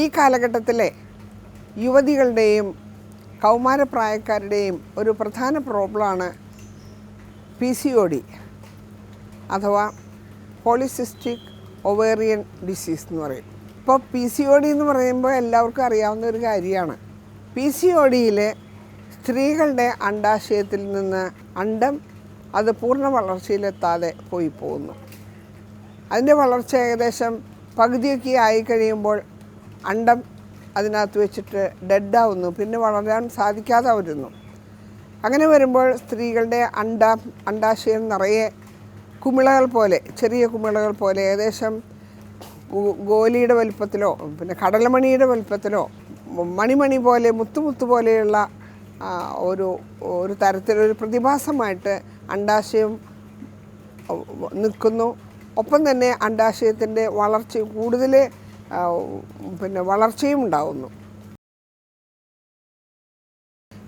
ഈ കാലഘട്ടത്തിലെ യുവതികളുടെയും കൗമാരപ്രായക്കാരുടെയും ഒരു പ്രധാന പ്രോബ്ലമാണ് പി സി ഒ ഡി അഥവാ പോളിസിസ്റ്റിക് ഒവേറിയൻ ഡിസീസ് എന്ന് പറയും. ഇപ്പോൾ പി സി ഒ ഡി എന്ന് പറയുമ്പോൾ എല്ലാവർക്കും അറിയാവുന്ന ഒരു കാര്യമാണ്. പി സി ഒ ഡിയിൽ സ്ത്രീകളുടെ അണ്ടാശയത്തിൽ നിന്ന് അണ്ടം അത് പൂർണ വളർച്ചയിലെത്താതെ പോയി പോകുന്നു. അതിന്റെ വളർച്ച ഏകദേശം പകുതിയൊക്കെ ആയി കഴിയുമ്പോൾ അണ്ടം അതിനകത്ത് വെച്ചിട്ട് ഡെഡാവുന്നു. പിന്നെ വളരാൻ സാധിക്കാതെ വരുന്നു അങ്ങനെ വരുമ്പോൾ സ്ത്രീകളുടെ അണ്ട അണ്ടാശയം നിറയെ കുമിളകൾ പോലെ ചെറിയ കുമിളകൾ പോലെ ഏകദേശം ഗോലിയുടെ വലുപ്പത്തിലോ പിന്നെ കടലമണിയുടെ വലുപ്പത്തിലോ മണിമണി പോലെ മുത്തുമുത്തു പോലെയുള്ള ഒരു ഒരു തരത്തിലൊരു പ്രതിഭാസമായിട്ട് അണ്ടാശയം നിൽക്കുന്നു. ഒപ്പം തന്നെ അണ്ടാശയത്തിന്റെ വളർച്ച കൂടുതൽ പിന്നെ വളർച്ചയും ഉണ്ടാവുന്നു.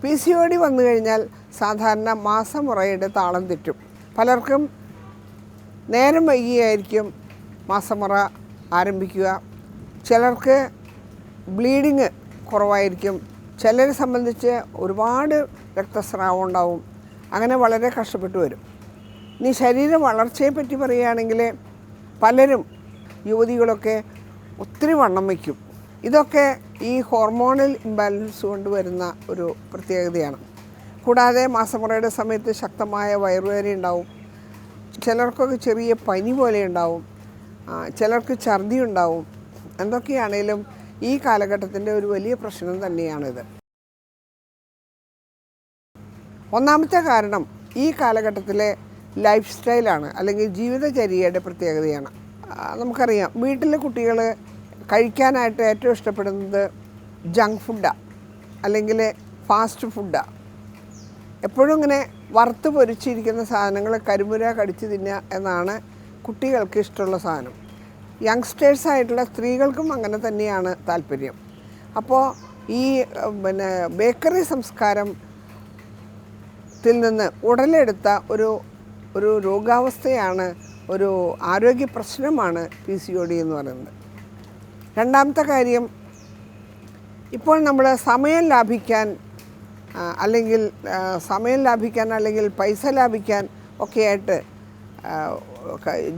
പി സി ഒ ഡി വന്നു കഴിഞ്ഞാൽ സാധാരണ മാസമുറയുടെ താളം തെറ്റും. പലർക്കും നേരം വൈകിയായിരിക്കും മാസമുറ ആരംഭിക്കുക. ചിലർക്ക് ബ്ലീഡിങ് കുറവായിരിക്കും. ചിലരെ സംബന്ധിച്ച് ഒരുപാട് രക്തസ്രാവം ഉണ്ടാവും. അങ്ങനെ വളരെ കഷ്ടപ്പെട്ടു വരും. ഇനി ശരീര വളർച്ചയെ പറ്റി പറയുകയാണെങ്കിൽ പലരും യുവതികളൊക്കെ ഒത്തിരി വണ്ണം വയ്ക്കും. ഇതൊക്കെ ഈ ഹോർമോണൽ ഇംബാലൻസ് കൊണ്ട് വരുന്ന ഒരു പ്രത്യേകതയാണ്. കൂടാതെ മാസമുറയുടെ സമയത്ത് ശക്തമായ വയറുവേദന ഉണ്ടാവും. ചിലർക്കൊക്കെ ചെറിയ പനി പോലെ ഉണ്ടാവും. ചിലർക്ക് ഛർദി ഉണ്ടാവും. എന്തൊക്കെയാണേലും ഈ കാലഘട്ടത്തിന്റെ ഒരു വലിയ പ്രശ്നം തന്നെയാണിത്. ഒന്നാമത്തെ കാരണം ഈ കാലഘട്ടത്തിലെ ലൈഫ് സ്റ്റൈലാണ് അല്ലെങ്കിൽ ജീവിതചര്യയുടെ പ്രത്യേകതയാണ്. നമുക്കറിയാം. വീട്ടിലെ കുട്ടികൾ കഴിക്കാനായിട്ട് ഏറ്റവും ഇഷ്ടപ്പെടുന്നത് ജങ്ക് ഫുഡാണ് അല്ലെങ്കിൽ ഫാസ്റ്റ് ഫുഡാണ് എപ്പോഴും ഇങ്ങനെ വറുത്ത് പൊരിച്ചിരിക്കുന്ന സാധനങ്ങൾ കരിമുര കടിച്ച് തിന്നുക എന്നാണ് കുട്ടികൾക്ക് ഇഷ്ടമുള്ള സാധനം. യങ്സ്റ്റേഴ്സ് ആയിട്ടുള്ള സ്ത്രീകൾക്കും അങ്ങനെ തന്നെയാണ് താല്പര്യം. അപ്പോൾ ഈ പിന്നെ ബേക്കറി സംസ്കാരം ത്തിൽ നിന്ന് ഉടലെടുത്ത ഒരു ഒരു രോഗാവസ്ഥയാണ് ഒരു ആരോഗ്യ പ്രശ്നമാണ് പി സി ഒ ഡി എന്ന് പറയുന്നത്. രണ്ടാമത്തെ കാര്യം ഇപ്പോൾ നമ്മൾ സമയം ലാഭിക്കാൻ അല്ലെങ്കിൽ സമയം ലാഭിക്കാൻ അല്ലെങ്കിൽ പൈസ ലാഭിക്കാൻ ഒക്കെയായിട്ട്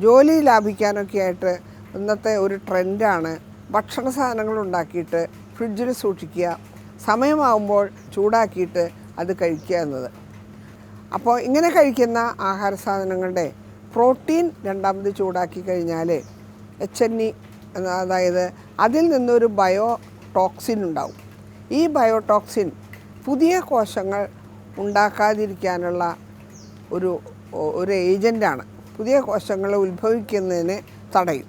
ജോലി ലാഭിക്കാനൊക്കെ ആയിട്ട് ഇന്നത്തെ ഒരു ട്രെൻഡാണ്. ഭക്ഷണ സാധനങ്ങൾ ഉണ്ടാക്കിയിട്ട് ഫ്രിഡ്ജിൽ സൂക്ഷിക്കുക സമയമാകുമ്പോൾ ചൂടാക്കിയിട്ട് അത് കഴിക്കുക എന്നത്. അപ്പോൾ ഇങ്ങനെ കഴിക്കുന്ന ആഹാര സാധനങ്ങളുടെ പ്രോട്ടീൻ രണ്ടാമത് ചൂടാക്കി കഴിഞ്ഞാൽ എച്ച് എൻ ഇ അതായത് അതിൽ നിന്നൊരു ബയോ ടോക്സിൻ ഉണ്ടാവും. ഈ ബയോടോക്സിൻ പുതിയ കോശങ്ങൾ ഉണ്ടാക്കാതിരിക്കാനുള്ള ഒരു ഒരു ഏജന്റാണ് പുതിയ കോശങ്ങൾ ഉത്ഭവിക്കുന്നതിനെ തടയും.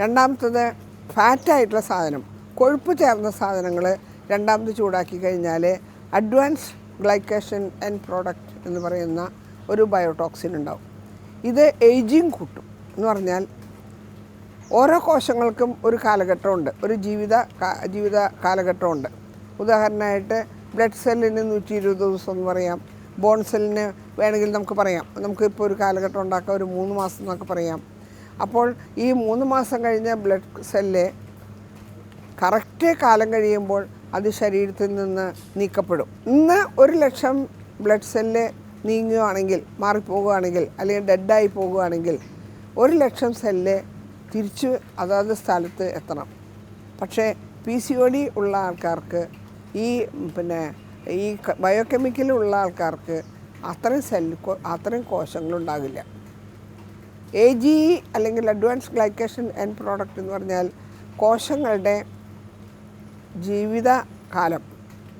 രണ്ടാമത്തത് ഫാറ്റായിട്ടുള്ള സാധനം. കൊഴുപ്പ് ചേർന്ന സാധനങ്ങൾ രണ്ടാമത് ചൂടാക്കി കഴിഞ്ഞാൽ അഡ്വാൻസ് ഗ്ലൈക്കേഷൻ ആൻഡ് പ്രോഡക്റ്റ് എന്ന് പറയുന്ന ഒരു ബയോടോക്സിൻ ഉണ്ടാവും. ഇത് ഏജിങ് കൂട്ടും എന്ന് പറഞ്ഞാൽ ഓരോ കോശങ്ങൾക്കും ഒരു കാലഘട്ടമുണ്ട് ഒരു ജീവിത ജീവിത കാലഘട്ടമുണ്ട്. ഉദാഹരണമായിട്ട് ബ്ലഡ് സെല്ലിന് നൂറ്റി ഇരുപത് ദിവസം എന്ന് പറയാം ബോൺ സെല്ലിന് വേണമെങ്കിൽ നമുക്ക് പറയാം നമുക്കിപ്പോൾ ഒരു കാലഘട്ടം ഉണ്ടാക്കാം ഒരു മൂന്ന് മാസം എന്നൊക്കെ പറയാം. അപ്പോൾ ഈ മൂന്ന് മാസം കഴിഞ്ഞ ബ്ലഡ് സെല്ല് കറക്റ്റ് കാലം കഴിയുമ്പോൾ അത് ശരീരത്തിൽ നിന്ന് നീക്കപ്പെടും. ഇന്ന് ഒരു ലക്ഷം ബ്ലഡ് സെല്ല് നീങ്ങുകയാണെങ്കിൽ മാറിപ്പോവുകയാണെങ്കിൽ അല്ലെങ്കിൽ ഡെഡായി പോകുകയാണെങ്കിൽ ഒരു ലക്ഷം സെല്ല് തിരിച്ച് അതാത് സ്ഥലത്ത് എത്തണം. പക്ഷേ പി സി ഒ ഡി ഉള്ള ആൾക്കാർക്ക് ഈ പിന്നെ ഈ ബയോകെമിക്കൽ ഉള്ള ആൾക്കാർക്ക് അത്രയും സെല്ല് അത്രയും കോശങ്ങളുണ്ടാകില്ല. എ ജി ഇ അല്ലെങ്കിൽ അഡ്വാൻസ് ഗ്ലൈക്കേഷൻ ആൻഡ് പ്രോഡക്റ്റ് എന്ന് പറഞ്ഞാൽ കോശങ്ങളുടെ ജീവിത കാലം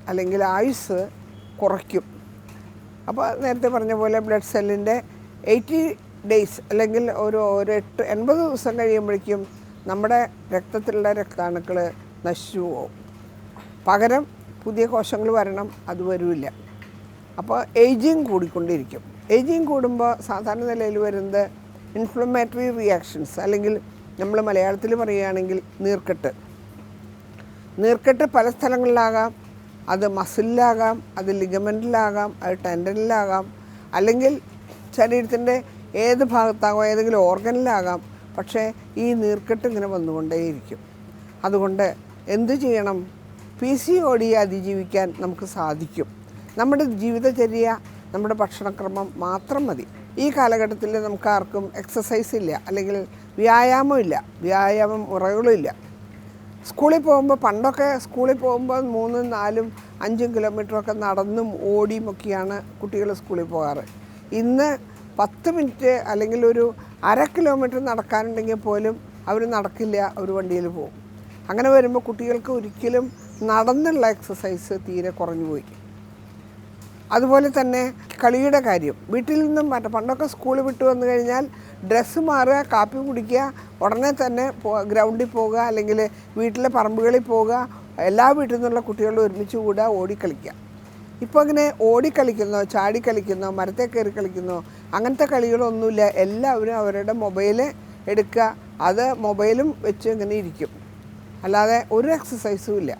അല്ലെങ്കിൽ ആയുസ് കുറയ്ക്കും. അപ്പോൾ നേരത്തെ പറഞ്ഞ പോലെ ബ്ലഡ് സെല്ലിന്റെ എയ്റ്റി ഡേയ്സ് അല്ലെങ്കിൽ ഒരു ഒരു എട്ട് എൺപത് ദിവസം കഴിയുമ്പോഴേക്കും നമ്മുടെ രക്തത്തിലുള്ള രക്താണുക്കൾ നശിച്ചു പോകും. പകരം പുതിയ കോശങ്ങൾ വരണം അത് വരില്ല. അപ്പോൾ ഏജിങ് കൂടിക്കൊണ്ടിരിക്കും. ഏജിങ് കൂടുമ്പോൾ സാധാരണ നിലയിൽ വരുന്നത് ഇൻഫ്ലമേറ്ററി റിയാക്ഷൻസ് അല്ലെങ്കിൽ നമ്മൾ മലയാളത്തിൽ പറയുകയാണെങ്കിൽ നീർക്കെട്ട്. നീർക്കെട്ട് പല സ്ഥലങ്ങളിലാകാം. അത് മസിലിലാകാം അത് ലിഗമെന്റിലാകാം അത് ടെൻഡനിലാകാം. അല്ലെങ്കിൽ ശരീരത്തിന്റെ ഏത് ഭാഗത്താകാം ഏതെങ്കിലും ഓർഗനിലാകാം. പക്ഷേ ഈ നീർക്കെട്ട് ഇങ്ങനെ വന്നുകൊണ്ടേയിരിക്കും. അതുകൊണ്ട് എന്ത് ചെയ്യണം? പി സി ഡി അതിജീവിക്കാൻ നമുക്ക് സാധിക്കും. നമ്മുടെ ജീവിതചര്യ നമ്മുടെ ഭക്ഷണക്രമം മാത്രം മതി. ഈ കാലഘട്ടത്തിൽ നമുക്കാർക്കും എക്സസൈസ് ഇല്ല. അല്ലെങ്കിൽ വ്യായാമം ഇല്ല. വ്യായാമം മുറകളുമില്ല സ്കൂളിൽ പോകുമ്പോൾ പണ്ടൊക്കെ സ്കൂളിൽ പോകുമ്പോൾ മൂന്നും നാലും അഞ്ചും കിലോമീറ്ററൊക്കെ നടന്നും ഓടിയും ഒക്കെയാണ് കുട്ടികൾ സ്കൂളിൽ പോകാറ്. ഇന്ന് പത്ത് മിനിറ്റ് അല്ലെങ്കിൽ ഒരു അര കിലോമീറ്റർ നടക്കാനുണ്ടെങ്കിൽ പോലും അവർ നടക്കില്ല അവർ വണ്ടിയിൽ പോകും. അങ്ങനെ വരുമ്പോൾ കുട്ടികൾക്ക് ഒരിക്കലും നടന്നുള്ള എക്സസൈസ് തീരെ കുറഞ്ഞു പോയി. അതുപോലെ തന്നെ കളിയുടെ കാര്യം. വീട്ടിൽ നിന്നും മറ്റേ പണ്ടൊക്കെ സ്കൂൾ വിട്ടു വന്നു കഴിഞ്ഞാൽ ഡ്രസ്സ് മാറുക കാപ്പി കുടിക്കുക ഉടനെ തന്നെ ഗ്രൗണ്ടിൽ പോകുക അല്ലെങ്കിൽ വീട്ടിലെ പറമ്പുകളിൽ പോവുക എല്ലാ വീട്ടിൽ നിന്നുള്ള കുട്ടികളും ഒരുമിച്ച് കൂടുക ഓടിക്കളിക്കുക ഇപ്പോൾ അങ്ങനെ ഓടിക്കളിക്കുന്നോ ചാടിക്കളിക്കുന്നോ മരത്തെ കയറി കളിക്കുന്നോ അങ്ങനത്തെ കളികളൊന്നുമില്ല. എല്ലാവരും അവരുടെ മൊബൈൽ എടുക്കുക. അത് മൊബൈലും വെച്ച് ഇങ്ങനെ ഇരിക്കും. അല്ലാതെ ഒരു എക്സസൈസും ഇല്ല.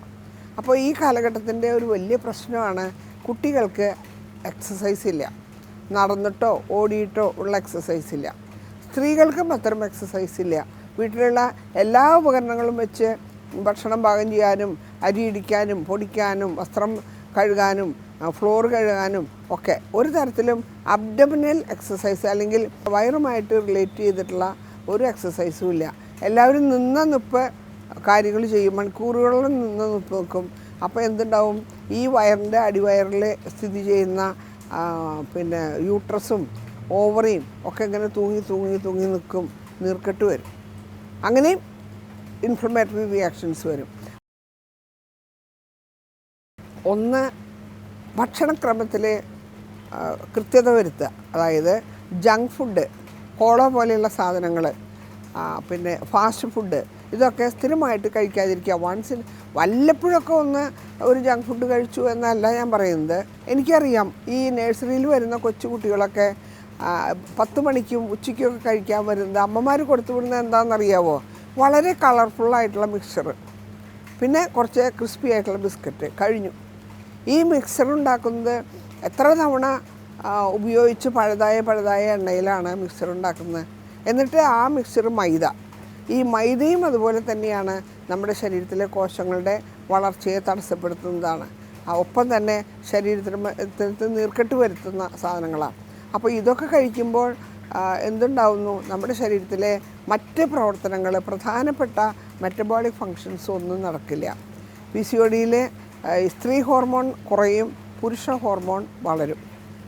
അപ്പോൾ ഈ കാലഘട്ടത്തിന്റെ ഒരു വലിയ പ്രശ്നമാണ് കുട്ടികൾക്ക് എക്സസൈസ് ഇല്ല. നടന്നിട്ടോ ഓടിയിട്ടോ ഉള്ള എക്സസൈസ് ഇല്ല. സ്ത്രീകൾക്കും അത്തരം എക്സസൈസ് ഇല്ല. വീട്ടിലുള്ള എല്ലാ ഉപകരണങ്ങളും വെച്ച് ഭക്ഷണം പാകം ചെയ്യാനും അരി ഇടിക്കാനും പൊടിക്കാനും വസ്ത്രം കഴുകാനും ഫ്ലോർ കഴുകാനും ഒക്കെ ഒരു തരത്തിലും അബ്ഡമിനൽ എക്സസൈസ് അല്ലെങ്കിൽ വയറുമായിട്ട് റിലേറ്റ് ചെയ്തിട്ടുള്ള ഒരു എക്സസൈസും ഇല്ല. എല്ലാവരും നിന്ന നിപ്പ് കാര്യങ്ങൾ ചെയ്യും. മണിക്കൂറുകളിൽ നിന്ന് നിപ്പ് നിൽക്കും. അപ്പോൾ എന്തുണ്ടാവും? ഈ വയറിന്റെ അടിവയറിൽ സ്ഥിതി ചെയ്യുന്ന പിന്നെ യൂട്രസും ഓവറിയും ഒക്കെ ഇങ്ങനെ തൂങ്ങി തൂങ്ങി തൂങ്ങി നിൽക്കും നീർക്കെട്ട് വരും. അങ്ങനെയും ഇൻഫ്ലമേറ്ററി റിയാക്ഷൻസ് വരും. ഒന്ന് ഭക്ഷണക്രമത്തിൽ കൃത്യത വരുത്തുക. അതായത് ജങ്ക് ഫുഡ് കോള പോലെയുള്ള സാധനങ്ങൾ പിന്നെ ഫാസ്റ്റ് ഫുഡ് ഇതൊക്കെ സ്ഥിരമായിട്ട് കഴിക്കാതിരിക്കുക. വൺസ് വല്ലപ്പോഴൊക്കെ ഒന്ന് ഒരു ജങ്ക് ഫുഡ് കഴിച്ചു എന്നല്ല ഞാൻ പറയുന്നത്. എനിക്കറിയാം ഈ നഴ്സറിയിൽ വരുന്ന കൊച്ചുകുട്ടികളൊക്കെ പത്ത് മണിക്കും ഉച്ചയ്ക്കൊക്കെ കഴിക്കാൻ വരുന്നത് അമ്മമാർ കൊടുത്തു വിടുന്നത് എന്താണെന്നറിയാവോ? വളരെ കളർഫുള്ളായിട്ടുള്ള മിക്സർ പിന്നെ കുറച്ച് ക്രിസ്പി ആയിട്ടുള്ള ബിസ്ക്കറ്റ് കഴിഞ്ഞു. ഈ മിക്സർ ഉണ്ടാക്കുന്നത് എത്ര തവണ ഉപയോഗിച്ച് പഴുതായ പഴുതായ എണ്ണയിലാണ് മിക്സർ ഉണ്ടാക്കുന്നത്. എന്നിട്ട് ആ മിക്സർ മൈദ. ഈ മൈദയും അതുപോലെ തന്നെയാണ് നമ്മുടെ ശരീരത്തിലെ കോശങ്ങളുടെ വളർച്ചയെ തടസ്സപ്പെടുത്തുന്നതാണ്. ഒപ്പം തന്നെ ശരീരത്തിന് നീർക്കെട്ട് വരുത്തുന്ന സാധനങ്ങളാണ്. അപ്പോൾ ഇതൊക്കെ കഴിക്കുമ്പോൾ എന്തുണ്ടാവുന്നു? നമ്മുടെ ശരീരത്തിലെ മറ്റ് പ്രവർത്തനങ്ങൾ പ്രധാനപ്പെട്ട മെറ്റബോളിക് ഫങ്ഷൻസ് ഒന്നും നടക്കില്ല. പി സി ഒ സ്ത്രീ ഹോർമോൺ കുറയും പുരുഷ ഹോർമോൺ വളരും.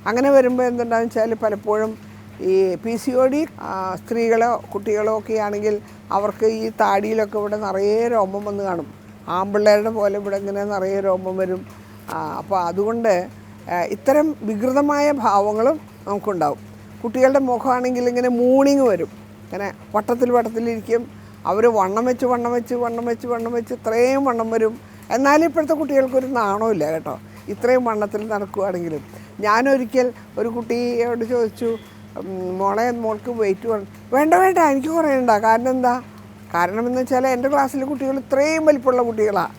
അങ്ങനെ വരുമ്പോൾ എന്തുണ്ടാകും വെച്ചാൽ പലപ്പോഴും ഈ പി സി ഒ ഡി സ്ത്രീകളോ കുട്ടികളോ ഒക്കെ ആണെങ്കിൽ അവർക്ക് ഈ താടിയിലൊക്കെ ഇവിടെ നിറയെ രോമം വന്ന് കാണും. ആമ്പിള്ളേരുടെ പോലെ ഇവിടെ ഇങ്ങനെ നിറയെ രോമം വരും. അപ്പോൾ അതുകൊണ്ട് ഇത്തരം വികൃതമായ ഭാവങ്ങളും നമുക്കുണ്ടാവും. കുട്ടികളുടെ മുഖമാണെങ്കിൽ ഇങ്ങനെ മൂണിങ് വരും. ഇങ്ങനെ വട്ടത്തിൽ വട്ടത്തിലിരിക്കും. അവർ വണ്ണം വെച്ച് വണ്ണം വെച്ച് വണ്ണം വെച്ച് വണ്ണം വെച്ച് ഇത്രയും വണ്ണം വരും. എന്നാലും ഇപ്പോഴത്തെ കുട്ടികൾക്കൊരു നാണമില്ല കേട്ടോ. ഇത്രയും വണ്ണത്തിൽ നടക്കുകയാണെങ്കിലും ഞാനൊരിക്കൽ ഒരു കുട്ടിയോട് ചോദിച്ചു "ഉം, മോളെ മോൾക്ക് വെയിറ്റ് വേണം വേണ്ട വേണ്ട എനിക്ക് കുറയണ്ട. കാരണം എന്താ? കാരണം എന്ന് വെച്ചാൽ എന്റെ ക്ലാസ്സിലെ കുട്ടികൾ ഇത്രയും വലിപ്പമുള്ള കുട്ടികളാണ്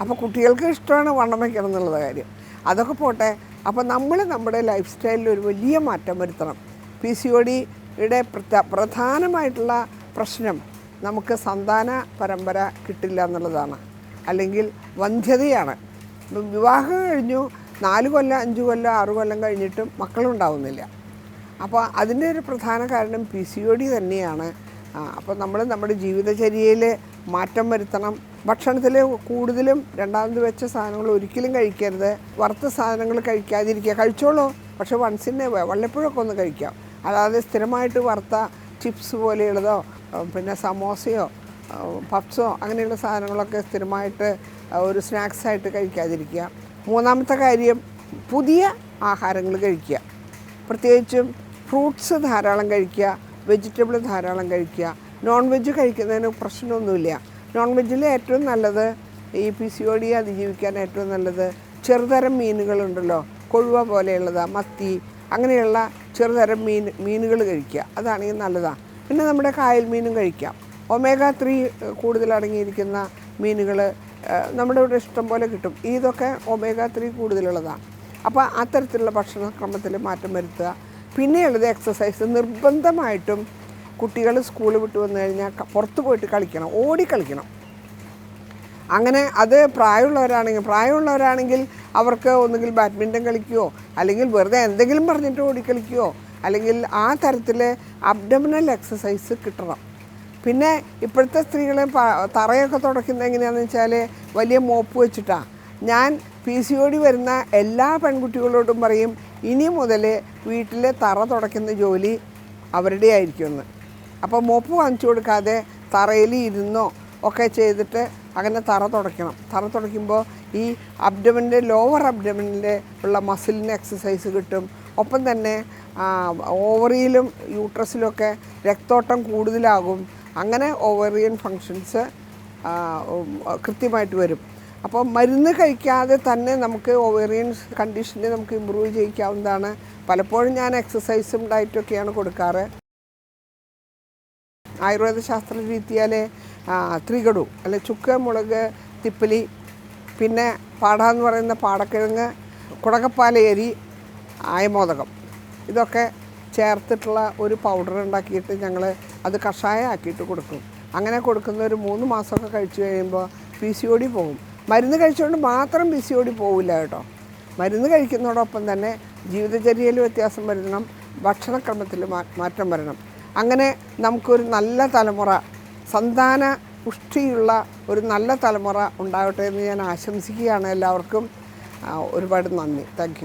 അപ്പോൾ കുട്ടികൾക്ക് ഇഷ്ടമാണ് വണ്ണം വയ്ക്കണം എന്നുള്ള കാര്യം. അതൊക്കെ പോട്ടെ. അപ്പോൾ നമ്മൾ നമ്മുടെ ലൈഫ് സ്റ്റൈലിൽ ഒരു വലിയ മാറ്റം വരുത്തണം. പി സി ഒ ഡിയുടെ പ്രധാനമായിട്ടുള്ള പ്രശ്നം നമുക്ക് സന്താന പരമ്പര കിട്ടില്ല എന്നുള്ളതാണ്. അല്ലെങ്കിൽ വന്ധ്യതയാണ്. വിവാഹം കഴിഞ്ഞു. നാല് കൊല്ലം അഞ്ച് കൊല്ലം ആറ് കൊല്ലം കഴിഞ്ഞിട്ടും മക്കളുണ്ടാവുന്നില്ല. അപ്പോൾ അതിന്റെ ഒരു പ്രധാന കാരണം പി സി ഒ ഡി തന്നെയാണ്. അപ്പോൾ നമ്മൾ നമ്മുടെ ജീവിതചര്യയിൽ മാറ്റം വരുത്തണം. ഭക്ഷണത്തിൽ കൂടുതലും രണ്ടാമത് വെച്ച സാധനങ്ങൾ ഒരിക്കലും കഴിക്കരുത്. വറുത്ത സാധനങ്ങൾ കഴിക്കാതിരിക്കുക. കഴിച്ചോളൂ. പക്ഷെ വൺസിനെ വല്ലപ്പോഴൊക്കെ ഒന്ന് കഴിക്കാം. അതായത് സ്ഥിരമായിട്ട് വറുത്ത ചിപ്സ് പോലെയുള്ളതോ പിന്നെ സമോസയോ പപ്സോ അങ്ങനെയുള്ള സാധനങ്ങളൊക്കെ സ്ഥിരമായിട്ട് ഒരു സ്നാക്സായിട്ട് കഴിക്കാതിരിക്കുക. മൂന്നാമത്തെ കാര്യം പുതിയ ആഹാരങ്ങൾ കഴിക്കുക. പ്രത്യേകിച്ചും ഫ്രൂട്ട്സ് ധാരാളം കഴിക്കുക വെജിറ്റബിൾ ധാരാളം കഴിക്കുക. നോൺ വെജ് കഴിക്കുന്നതിന് പ്രശ്നമൊന്നുമില്ല. നോൺ വെജിൽ ഏറ്റവും നല്ലത് ഈ പി സി ഒ ഡി അതിജീവിക്കാൻ ഏറ്റവും നല്ലത് ചെറുതരം മീനുകളുണ്ടല്ലോ കൊഴുവ പോലെയുള്ളത് മത്തി അങ്ങനെയുള്ള ചെറുതരം മീൻ മീനുകൾ കഴിക്കുക. അതാണെങ്കിൽ നല്ലതാണ് പിന്നെ നമ്മുടെ കായൽ മീനും കഴിക്കാം. ഒമേഗ ത്രീ കൂടുതലടങ്ങിയിരിക്കുന്ന മീനുകൾ നമ്മുടെ ഇവിടെ ഇഷ്ടം പോലെ കിട്ടും. ഇതൊക്കെ ഒമേഗ ത്രീ കൂടുതലുള്ളതാണ് അപ്പോൾ അത്തരത്തിലുള്ള ഭക്ഷണക്രമത്തിൽ മാറ്റം വരുത്തുക. പിന്നെയുള്ളത് എക്സസൈസ് നിർബന്ധമായിട്ടും കുട്ടികൾ സ്കൂൾ വിട്ട് വന്നു കഴിഞ്ഞാൽ പുറത്ത് പോയിട്ട് കളിക്കണം. ഓടി കളിക്കണം. അങ്ങനെ അത് പ്രായമുള്ളവരാണെങ്കിൽ പ്രായമുള്ളവരാണെങ്കിൽ അവർക്ക് ഒന്നുകിൽ ബാഡ്മിന്റൺ കളിക്കുകയോ അല്ലെങ്കിൽ വെറുതെ എന്തെങ്കിലും പറഞ്ഞിട്ട് ഓടിക്കളിക്കുകയോ അല്ലെങ്കിൽ ആ തരത്തിൽ അബ്ഡമിനൽ എക്സസൈസ് കിട്ടണം. പിന്നെ ഇപ്പോഴത്തെ സ്ത്രീകളെ തറയൊക്കെ തുടയ്ക്കുന്നത് എങ്ങനെയാണെന്ന് വെച്ചാൽ വലിയ മോപ്പ് വെച്ചിട്ടാണ് ഞാൻ പി സി ഡി വരുന്ന എല്ലാ പെൺകുട്ടികളോടും പറയും ഇനി മുതൽ വീട്ടിൽ തറ തുടയ്ക്കുന്ന ജോലി അവരുടെ ആയിരിക്കുമെന്ന്. അപ്പോൾ മോപ്പ് വാങ്ങിച്ചു കൊടുക്കാതെ തറയിൽ ഇരുന്നോ ഒക്കെ ചെയ്തിട്ട് അങ്ങനെ തറ തുടയ്ക്കണം. തറ തുടയ്ക്കുമ്പോൾ ഈ അബ്ഡമിന്റെ ലോവർ അബ്ഡമിന്റെ ഉള്ള മസിലിന് എക്സസൈസ് കിട്ടും. ഒപ്പം തന്നെ ഓവറിയിലും യൂട്രസിലുമൊക്കെ രക്തോട്ടം കൂടുതലാകും. അങ്ങനെ ഓവറിയൻ ഫങ്ഷൻസ് കൃത്യമായിട്ട് വരും. അപ്പോൾ മരുന്ന് കഴിക്കാതെ തന്നെ നമുക്ക് ഓവേറിയൻ കണ്ടീഷനെ നമുക്ക് ഇമ്പ്രൂവ് ചെയ്യിക്കാവുന്നതാണ്. പലപ്പോഴും ഞാൻ എക്സസൈസും ഡയറ്റൊക്കെയാണ് കൊടുക്കാറ്. ആയുർവേദ ശാസ്ത്ര രീതിയാൽ ത്രികടു അല്ലെ ചുക്ക് മുളക് തിപ്പലി പിന്നെ പാട എന്ന് പറയുന്ന പാടക്കിഴങ്ങ് കുടകപ്പാലയരി ആയമോദകം. ഇതൊക്കെ ചേർത്തിട്ടുള്ള ഒരു പൗഡർ ഉണ്ടാക്കിയിട്ട് ഞങ്ങൾ അത് കഷായം ആക്കിയിട്ട് കൊടുക്കും. അങ്ങനെ കൊടുക്കുന്ന ഒരു മൂന്ന് മാസമൊക്കെ കഴിച്ചു കഴിയുമ്പോൾ പി സി ഒ പോകും. മരുന്ന് കഴിച്ചുകൊണ്ട് മാത്രം പി ഓടി പോവില്ല കേട്ടോ. മരുന്ന് കഴിക്കുന്നതോടൊപ്പം തന്നെ ജീവിതചര്യയിൽ വ്യത്യാസം വരണം ഭക്ഷണക്രമത്തിൽ മാറ്റം വരണം. അങ്ങനെ നമുക്കൊരു നല്ല തലമുറ സന്താന പുഷ്ടിയുള്ള ഒരു നല്ല തലമുറ ഉണ്ടാവട്ടെ എന്ന് ഞാൻ ആശംസിക്കുകയാണ് എല്ലാവർക്കും. ഒരുപാട് നന്ദി. താങ്ക്